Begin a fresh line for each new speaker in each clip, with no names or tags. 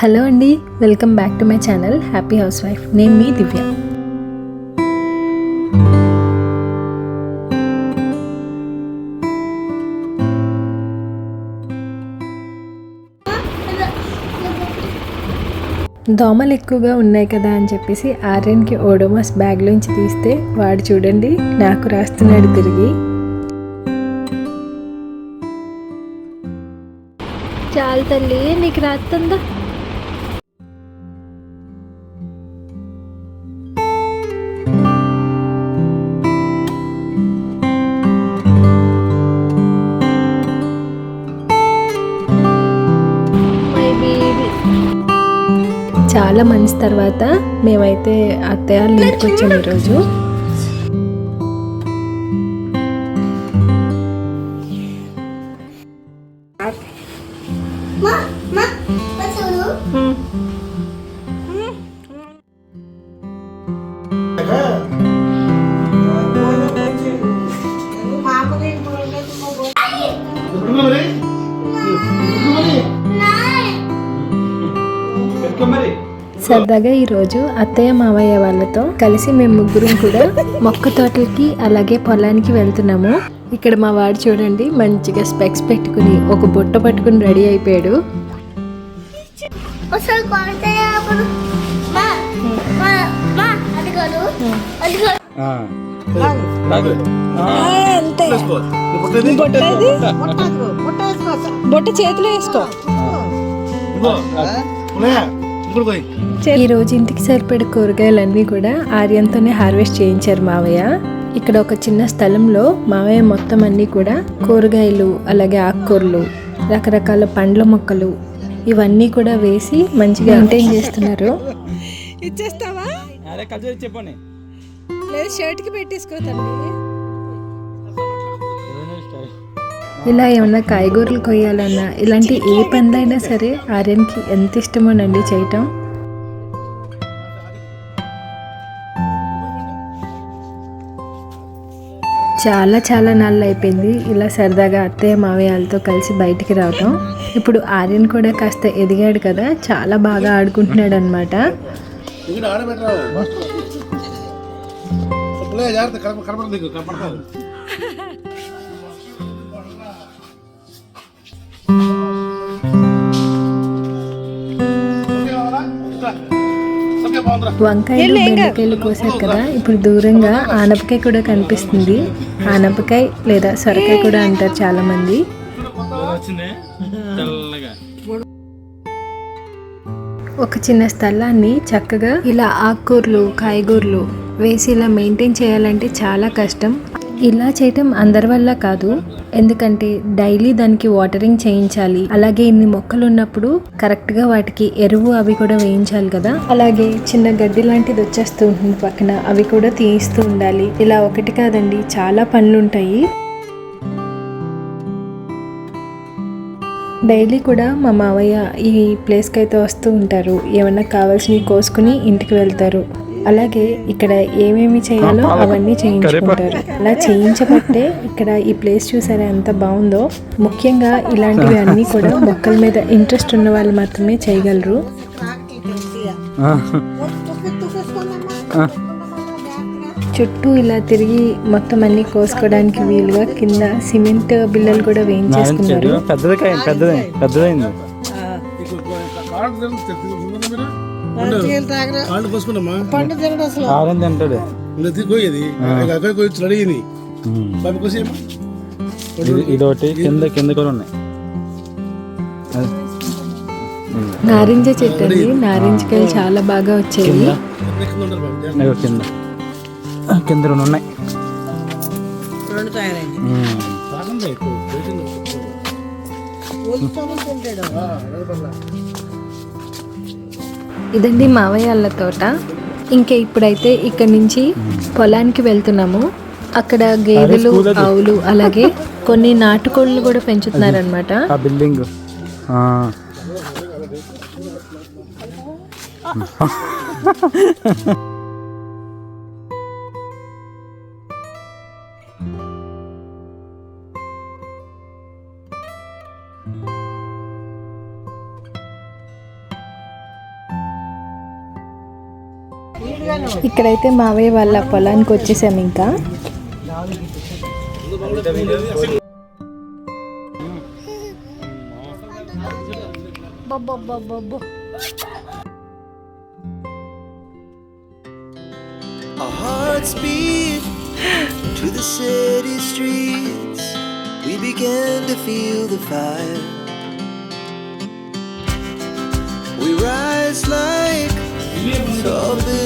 Hello అండి welcome back to my channel happy house wife నేను మీ దివ్య. దోమలు ఎక్కువగా ఉన్నాయి కదా అని చెప్పేసి ఆర్యన్కి ఓడోమస్ బ్యాగ్లోంచి తీస్తే వాడు చూడండి నాకు రాస్తున్నాడు తిరిగి. చాలు తల్లి నీకు రాస్తుందా? చాలా మంత్స్ తర్వాత మేమైతే అత్తయ్య ఇంటికి వచ్చాము ఈరోజు. సరదాగా ఈరోజు అత్తయ్య మావయ్య వాళ్ళతో కలిసి మేము ముగ్గురం కూడా మొక్క తోటలకి అలాగే పొలానికి వెళ్తున్నాము. ఇక్కడ మా వాడు చూడండి మంచిగా స్పెక్స్ పెట్టుకుని ఒక బుట్ట పట్టుకుని రెడీ అయిపోయాడు.
అసలు కొడితే అప్పుడు? మా మా మా అది కాదు అది కాదు.
బుట్ట చేతిలో వేసుకో. ఈ రోజు ఇంటికి సరిపడే కూరగాయలన్నీ కూడా ఆర్యంతోనే హార్వెస్ట్ చేయించారు మావయ్య. ఇక్కడ ఒక చిన్న స్థలంలో మావయ్య మొత్తం అన్నీ కూడా కూరగాయలు అలాగే ఆకుకూరలు రకరకాల పండ్ల మొక్కలు ఇవన్నీ కూడా వేసి మంచిగా మెయింటైన్ చేస్తున్నారు.
ఇచ్చేస్తావా?
అరే కలిసి చెప్పండి.
లేదు షర్ట్కి పెట్టేసుకో
ఇలా ఏమైనా కాయగూరలు కొయ్యాలన్నా ఇలాంటి ఏ పనులైనా సరే ఆర్యన్కి ఎంత ఇష్టమోనండి చేయటం. చాలా చాలా నాళ్ళు అయిపోయింది ఇలా సరదాగా అత్తయ్య మావయ్యలతో కలిసి బయటికి రావటం. ఇప్పుడు ఆర్యన్ కూడా కాస్త ఎదిగాడు కదా చాలా బాగా ఆడుకుంటున్నాడు అనమాట
కనపడదు
వంకాయలు బెండకాయలు కోసారు కదా ఇప్పుడు దూరంగా ఆనపకాయ కూడా కనిపిస్తుంది. ఆనపకాయ లేదా సొరకాయ కూడా అంటారు చాలా మంది ఒక చిన్న స్థలాన్ని చక్కగా ఇలా ఆకుకూరలు కాయగూరలు వేసి ఇలా మెయింటైన్ చేయాలంటే చాలా కష్టం. ఇలా చేయటం అందరి వల్ల కాదు. ఎందుకంటే డైలీ దానికి వాటరింగ్ చేయించాలి. అలాగే ఇన్ని మొక్కలు ఉన్నప్పుడు కరెక్ట్గా వాటికి ఎరువు అవి కూడా వేయించాలి కదా. అలాగే చిన్న గడ్డి లాంటిది వచ్చేస్తూ ఉంటుంది పక్కన. అవి కూడా తీయిస్తూ ఉండాలి. ఇలా ఒకటి కాదండి చాలా పనులు ఉంటాయి డైలీ కూడా మా మావయ్య ఈ ప్లేస్కి అయితే వస్తూ ఉంటారు. ఏమన్నా కావాల్సినవి కోసుకుని ఇంటికి వెళ్తారు. అలాగే ఇక్కడ ఏమేమి చేయాలో అవన్నీ చేయించుకుంటారు. అలా చేయించబట్టే ఇక్కడ ఈ ప్లేస్ చూసారా ఎంత బాగుందో. ముఖ్యంగా ఇలాంటివి అన్నీ కూడా మొక్కల మీద ఇంట్రెస్ట్ ఉన్న వాళ్ళు మాత్రమే చేయగలరు. చుట్టూ ఇలా తిరిగి మొత్తం అన్ని కోసుకోవడానికి వీలుగా కింద సిమెంట్ బిల్లలు కూడా వేయించేసుకున్నారు.
పెద్దది
కాళ్ళు పోసుకున్నామా
ఆరెంజ్ అంటాడు
ఇలా కోయేది అక్కడ కోయచ్చు రెడీ అయింది బాబు కోసేమా
ఇది- ఇది. ఒకటి కింద కింద కూడా ఉన్నాయి.
నారింజ చెట్టు అండి. నారింజకాయలు చాలా బాగా వచ్చాయి.
కింద.
కింద
రెండు ఉన్నాయి.
రెండు తయారైంది.
ఎక్కువ
ఇదండి మావయ్య వాళ్ళ తోట. ఇంకా ఇప్పుడైతే ఇక్కడ నుంచి పొలానికి వెళ్తున్నాము. అక్కడ గేదెలు ఆవులు అలాగే కొన్ని నాటుకోళ్ళు కూడా పెంచుతున్నారనమాట
ఆ బిల్డింగ్. ఆ.
ఇక్కడైతే మావయ్య వాళ్ళ పొలానికి వచ్చేసాం ఇంకా
Our hearts beat to the city streets. We began to feel the fire. We rise like tall buildings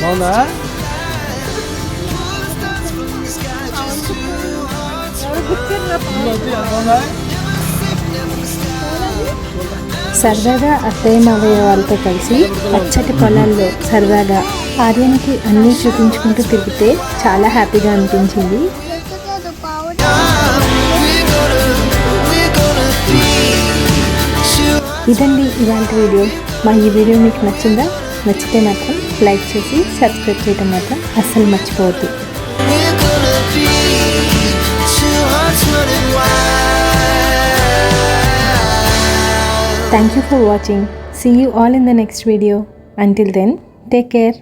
బాగుందా?
సరదాగా అత్తయ్య మావయ్య వాళ్ళతో కలిసి పచ్చటి పొలాల్లో సరదాగా ఆర్యానికి అన్నీ చూపించుకుంటూ తిరిగితే చాలా హ్యాపీగా అనిపించింది. ఇదండి ఇలాంటి వీడియో. మా ఈ వీడియో మీకు నచ్చిందా? నచ్చితే మాత్రం లైక్ చేసి సబ్స్క్రైబ్ చేయడం మాత్రం అస్సలు మర్చిపోవద్దు. Thank you for watching see you all in the next video until then take care